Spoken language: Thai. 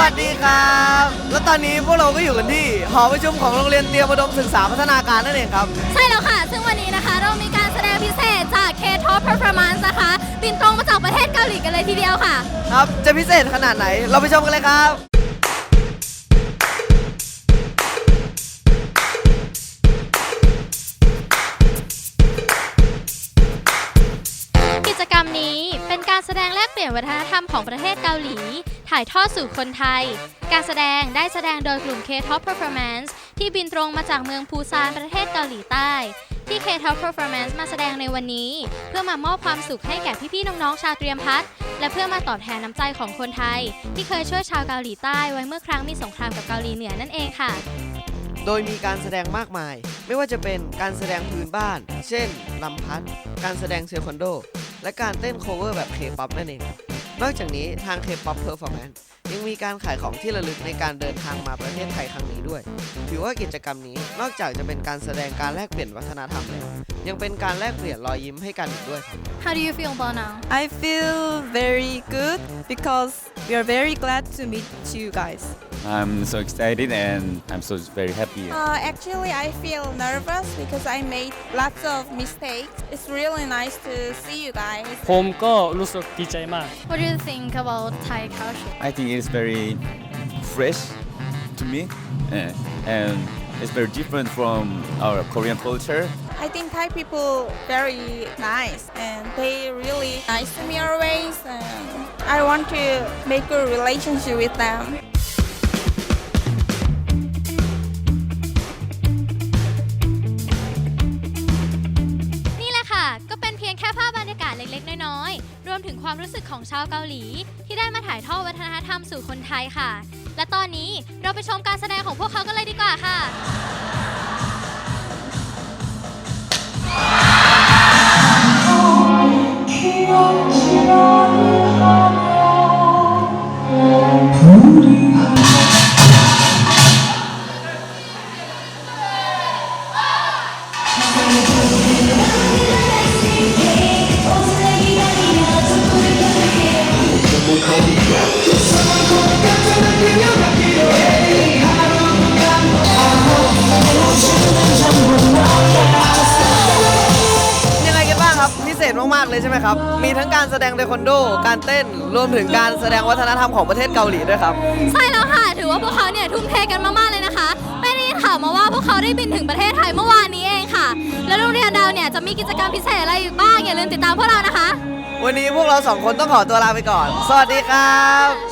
วัสดีครับ แล้วตอนนี้พวกเราก็อยู่กันที่ หอประชุมของโรงเรียนเตรียมอุดมศึกษาพัฒนาการนั่นเองครับ ใช่แล้วค่ะ ซึ่งวันนี้นะคะ เรามีการแสดงพิเศษจาก K-Top Performance นะคะ บินตรงมาจากประเทศเกาหลีกันเลยทีเดียวค่ะ ครับ จะพิเศษขนาดไหน เราไปชมกันเลยครับ กิจกรรมนี้เป็นการแสดงแลกเปลี่ยนวัฒนธรรมของประเทศเกาหลี ถ่ายทอดสู่คนไทย การแสดงได้แสดงโดยกลุ่ม K-Top Performance ที่บินตรงมาจากเมืองปูซานประเทศเกาหลีใต้ ที่ K-Top Performance มาแสดงในวันนี้ เพื่อมามอบความสุขให้แก่พี่ๆน้องๆชาวเตรียมพัฒน์และเพื่อมาตอบแทนน้ำใจของคนไทย ที่เคยช่วยชาวเกาหลีใต้ไว้เมื่อครั้งมีสงครามกับเกาหลีเหนือนั่นเองค่ะ โดยมีการแสดงมากมาย ไม่ว่าจะเป็นการแสดงพื้นบ้าน เช่นลำพัด การแสดงเทควันโด และการเต้นโคเวอร์แบบเคป๊อปนั่นเอง นอกจากนี้ทาง K-POP Performance ยังมีการขายของที่ระลึกในการเดินทางมาประเทศไทยครั้งนี้ด้วย ถือว่ากิจกรรมนี้นอกจากจะเป็นการแสดงการแลกเปลี่ยนวัฒนธรรมแล้วยังเป็นการแลกเปลี่ยนรอยยิ้มให้กันอีกด้วยครับ How do you feel about now I feel very good because we are very glad to meet you guys. I'm so excited and I'm so very happy. Uh, actually, I feel nervous because I made lots of mistakes. It's really nice to see you guys. ผมก็รู้สึกดีใจมาก What do you think about Thai culture I think it's very fresh to me eh, and it's very different from our Korean culture. I think Thai people very nice and they really nice to me always. And I want to make a relationship with them. ล็กๆ น้อยๆ รวมถึงความรู้สึกของชาวเกาหลี ที่ได้มาถ่ายทอดวัฒนธรรมสู่คนไทยค่ะ และตอนนี้เราไปชมการแสดงของพวกเขากันเลยดีกว่าค่ะ ษมากๆเลยใช่ไหมครับ มีทั้งการแสดงเทควันโด การเต้น รวมถึงการแสดงวัฒนธรรมของประเทศเกาหลีด้วยครับ ใช่แล้วค่ะ ถือว่าพวกเขาเนี่ยทุ่มเทกันมากๆเลยนะคะไม่ได้ยินข่าวมาว่าพวกเขาได้บินถึงประเทศไทยเมื่อวานนี้เองค่ะ แล้วโรงเรียนเราเนี่ยจะมีกิจกรรมพิเศษอะไรอีกบ้างอย่าลืมติดตามพวกเรานะคะ วันนี้พวกเราสองคนต้องขอตัวลาไปก่อน สวัสดีครับ